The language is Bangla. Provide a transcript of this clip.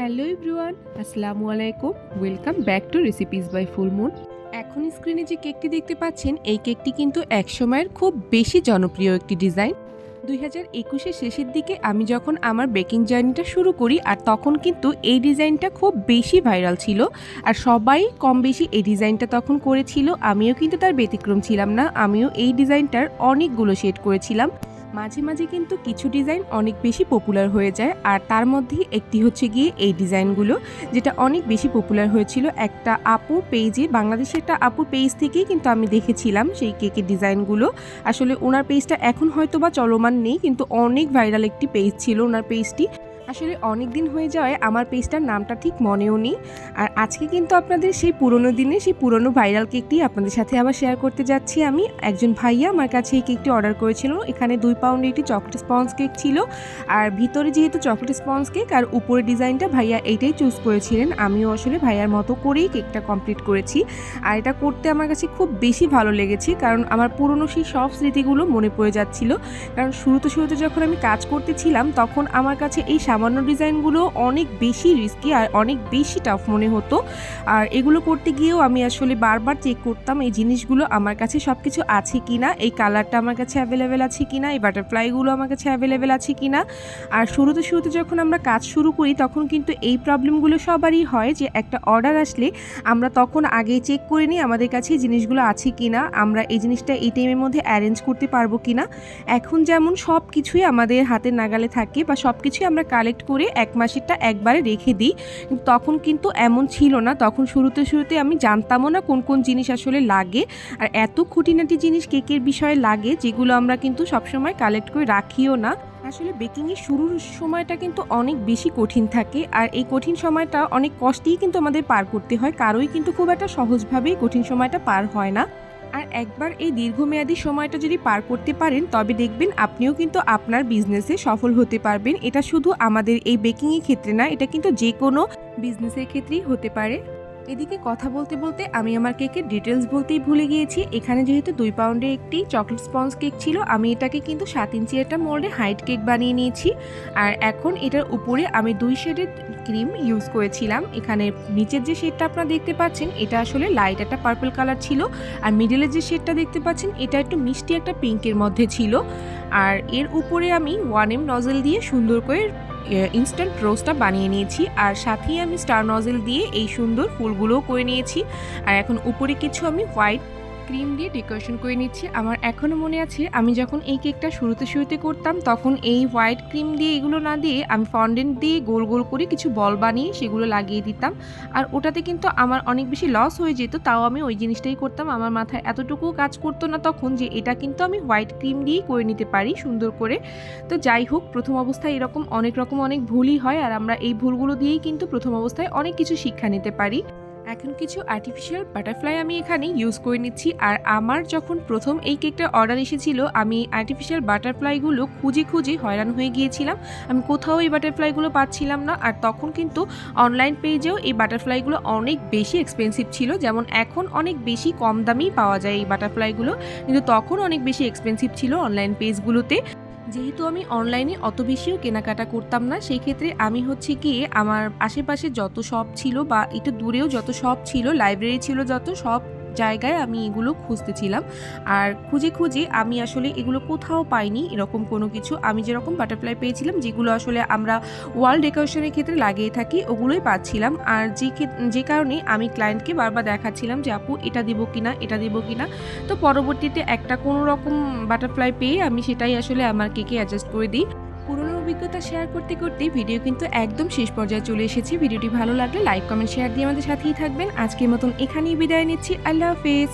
হ্যালো এভরিওয়ান, আসসালামু আলাইকুম। Welcome back to recipes by full moon এখন স্ক্রিনে যে কেকটি দেখতে পাচ্ছেন, এই কেকটি কিন্তু একসময়ের খুব বেশি জনপ্রিয় একটি ডিজাইন দুই হাজার একুশের শেষের দিকে আমি যখন আমার বেকিং জার্নিটা শুরু করি, আর তখন কিন্তু এই ডিজাইনটা খুব বেশি ভাইরাল ছিল, আর সবাই কম বেশি এই ডিজাইনটা তখন করেছিল। আমিও কিন্তু তার ব্যতিক্রম ছিলাম না, আমিও এই ডিজাইনটার অনেকগুলো শেড করেছিলাম। মাঝে মাঝে কিন্তু কিছু ডিজাইন অনেক বেশি পপুলার হয়ে যায়, আর তার মধ্যেই একটি হচ্ছে গিয়ে এই ডিজাইনগুলো, যেটা অনেক বেশি পপুলার হয়েছিল। একটা আপুর পেজে বাংলাদেশের একটা আপুর পেজ থেকেই কিন্তু আমি দেখেছিলাম সেই কেকের ডিজাইনগুলো। আসলে ওনার পেজটা এখন হয়তো বা চলমান নেই, কিন্তু অনেক ভাইরাল একটি পেজ ছিল ওনার পেজটি আসলে অনেক দিন হয়ে যাওয়ায় আমার পেজটার নামটা ঠিক মনেও নেই। আর আজকে কিন্তু আপনাদের সেই পুরনো দিনে, সেই পুরনো ভাইরাল কেকটি আপনাদের সাথে আবার শেয়ার করতে যাচ্ছি আমি। একজন ভাইয়া আমার কাছে এই কেকটি অর্ডার করেছিল। এখানে দুই পাউন্ড একটি চকলেট স্পঞ্জ কেক ছিল। আর ভিতরে যেহেতু চকলেট স্পঞ্জ কেক আর উপরে ডিজাইনটা ভাইয়া এইটাই চুজ করেছিলেন। আমিও আসলে ভাইয়ার মতো করেই কেকটা কমপ্লিট করেছি। আর এটা করতে আমার কাছে খুব বেশি ভালো লেগেছে কারণ আমার পুরনো সেই সব স্মৃতিগুলো মনে পড়ে যাচ্ছিল। কারণ শুরুতে শুরুতে যখন আমি কাজ করতেছিলাম তখন আমার কাছে এই সামান্য ডিজাইনগুলো অনেক বেশি রিস্কি আর অনেক বেশি টাফ মনে হতো। আর এগুলো করতে গিয়েও আমি আসলে বারবার চেক করতাম এই জিনিসগুলো আমার কাছে সব কিছু আছে কি না এই কালারটা আমার কাছে অ্যাভেলেবেল আছে কি না এই বাটারফ্লাইগুলো আমার কাছে অ্যাভেলেবেল আছে কি না আর শুরুতে শুরুতে যখন আমরা কাজ শুরু করি, তখন কিন্তু এই প্রবলেমগুলো সবারই হয় যে একটা অর্ডার আসলে আমরা তখন আগে চেক করে নিই আমাদের কাছে জিনিসগুলো আছে কি না আমরা এই জিনিসটা এই টাইমের মধ্যে অ্যারেঞ্জ করতে পারব কি না এখন যেমন সব কিছুই আমাদের হাতের নাগালে থাকে বা সব কিছুই আমরা কালেক্ট করে এক মাসেরটা একবারে রেখে দিই। তখন কিন্তু এমন ছিল না, তখন শুরুতে শুরুতে আমি জানতামও না কোন কোন জিনিস আসলে লাগে আর এত খুঁটিনাটি জিনিস কেকের বিষয়ে লাগে যেগুলো আমরা কিন্তু সবসময় কালেক্ট করে রাখিও না। আসলে বেকিংয়ের শুরুর সময়টা কিন্তু অনেক বেশি কঠিন থাকে আর এই কঠিন সময়টা অনেক কষ্টেই কিন্তু আমাদের পার করতে হয়, কারোই কিন্তু খুব একটা সহজভাবেই কঠিন সময়টা পার হয় না। আর একবার এই দীর্ঘমেয়াদী সময়টা যদি পার করতে পারেন, তবে দেখবেন আপনিও কিন্তু আপনার বিজনেসে সফল হতে পারবেন। এটা শুধু আমাদের এই বেকিংয়ের ক্ষেত্রে না, এটা কিন্তু যে কোনো বিজনেসের ক্ষেত্রেই হতে পারে। এদিকে কথা বলতে বলতে আমি আমার কেকের ডিটেলস বলতেই ভুলে গিয়েছি। এখানে যেহেতু দুই পাউন্ডের একটি চকলেট স্পঞ্জ কেক ছিল, আমি এটাকে কিন্তু সাত ইঞ্চি একটা মোল্ডে হাইট কেক বানিয়ে নিয়েছি। আর এখন এটার উপরে আমি দুই শেডের ক্রিম ইউজ করেছিলাম। এখানে নিচের যে শেডটা আপনারা দেখতে পাচ্ছেন, এটা আসলে লাইট একটা পার্পল কালার ছিল। আর মিডলের যে শেডটা দেখতে পাচ্ছেন, এটা একটু মিষ্টি একটা পিঙ্কের মধ্যে ছিল। আর এর উপরে আমি ওয়ান এম নজেল দিয়ে সুন্দর করে ইনস্ট্যান্ট রোজটা বানিয়ে নিয়েছি। আর সাথেই আমি স্টার নজেল দিয়ে এই সুন্দর ফুলগুলোও করে নিয়েছি। আর এখন উপরে কিছু আমি হোয়াইট ক্রিম দিয়ে ডেকোরেশন করে নিচ্ছি। আমার এখনও মনে আছে, আমি যখন এই কেকটা শুরুতে শুরুতে করতাম, তখন এই হোয়াইট ক্রিম দিয়ে এগুলো না দিয়ে আমি ফন্ডেন্ট দিয়ে গোল গোল করে কিছু বল বানিয়ে সেগুলো লাগিয়ে দিতাম। আর ওটাতে কিন্তু আমার অনেক বেশি লস হয়ে যেত, তাও আমি ওই জিনিসটাই করতাম। আমার মাথায় এতটুকু কাজ করতো না তখন যে এটা কিন্তু আমি হোয়াইট ক্রিম দিয়েই করে নিতে পারি সুন্দর করে। তো যাই হোক, প্রথম অবস্থায় এরকম অনেক রকম অনেক ভুলই হয়, আর আমরা এই ভুলগুলো দিয়েই কিন্তু প্রথম অবস্থায় অনেক কিছু শিক্ষা নিতে পারি। এখন কিছু আর্টিফিশিয়াল বাটারফ্লাই আমি এখানে ইউজ করে নিচ্ছি। আর আমার যখন প্রথম এই কেকটা অর্ডার এসেছিল, আমি আর্টিফিশিয়াল বাটারফ্লাইগুলো খুঁজে খুঁজে হয়রান হয়ে গিয়েছিলাম। আমি কোথাও এই বাটারফ্লাইগুলো পাচ্ছিলাম না। আর তখন কিন্তু অনলাইন পেজেও এই বাটারফ্লাইগুলো অনেক বেশি এক্সপেন্সিভ ছিল। যেমন এখন অনেক বেশি কম দামেই পাওয়া যায় এই বাটারফ্লাইগুলো কিন্তু তখন অনেক বেশি এক্সপেন্সিভ ছিল অনলাইন পেজগুলোতে যেহেতু আমি অনলাইনে অত বেশিও কেনাকাটা করতাম না সেই ক্ষেত্রে আমি হচ্ছে গিয়ে আমার আশেপাশে যত শপ ছিল বা একটু দূরেও যত শপ ছিল লাইব্রেরি ছিল যত সব জায়গায় আমি এগুলো খুঁজতেছিলাম। আর খুঁজে খুঁজে আমি আসলে এগুলো কোথাও পাইনি, এরকম কোনো কিছু। আমি যেরকম বাটারফ্লাই পেয়েছিলাম, যেগুলো আসলে আমরা ওয়াল ডেকোরেশনের ক্ষেত্রে লাগিয়ে থাকি, ওগুলোই পাচ্ছিলাম। আর যে যে কারণে আমি ক্লায়েন্টকে বারবার দেখাচ্ছিলাম যে, আপু, এটা দিব কিনা, এটা দিব কিনা? তো পরবর্তীতে একটা কোনো রকম বাটারফ্লাই পেয়ে আমি সেটাই আসলে আমার কেকে অ্যাডজাস্ট করে দিই। পুরনো অভিজ্ঞতা শেয়ার করতে করতে ভিডিও কিন্তু একদম শেষ পর্যায়ে চলে এসেছি। ভিডিওটি ভালো লাগলে লাইক কমেন্ট শেয়ার দিয়ে আমাদের সাথেই থাকবেন। আজকের মতন এখানেই বিদায় নিচ্ছি। আল্লাহ হাফেজ।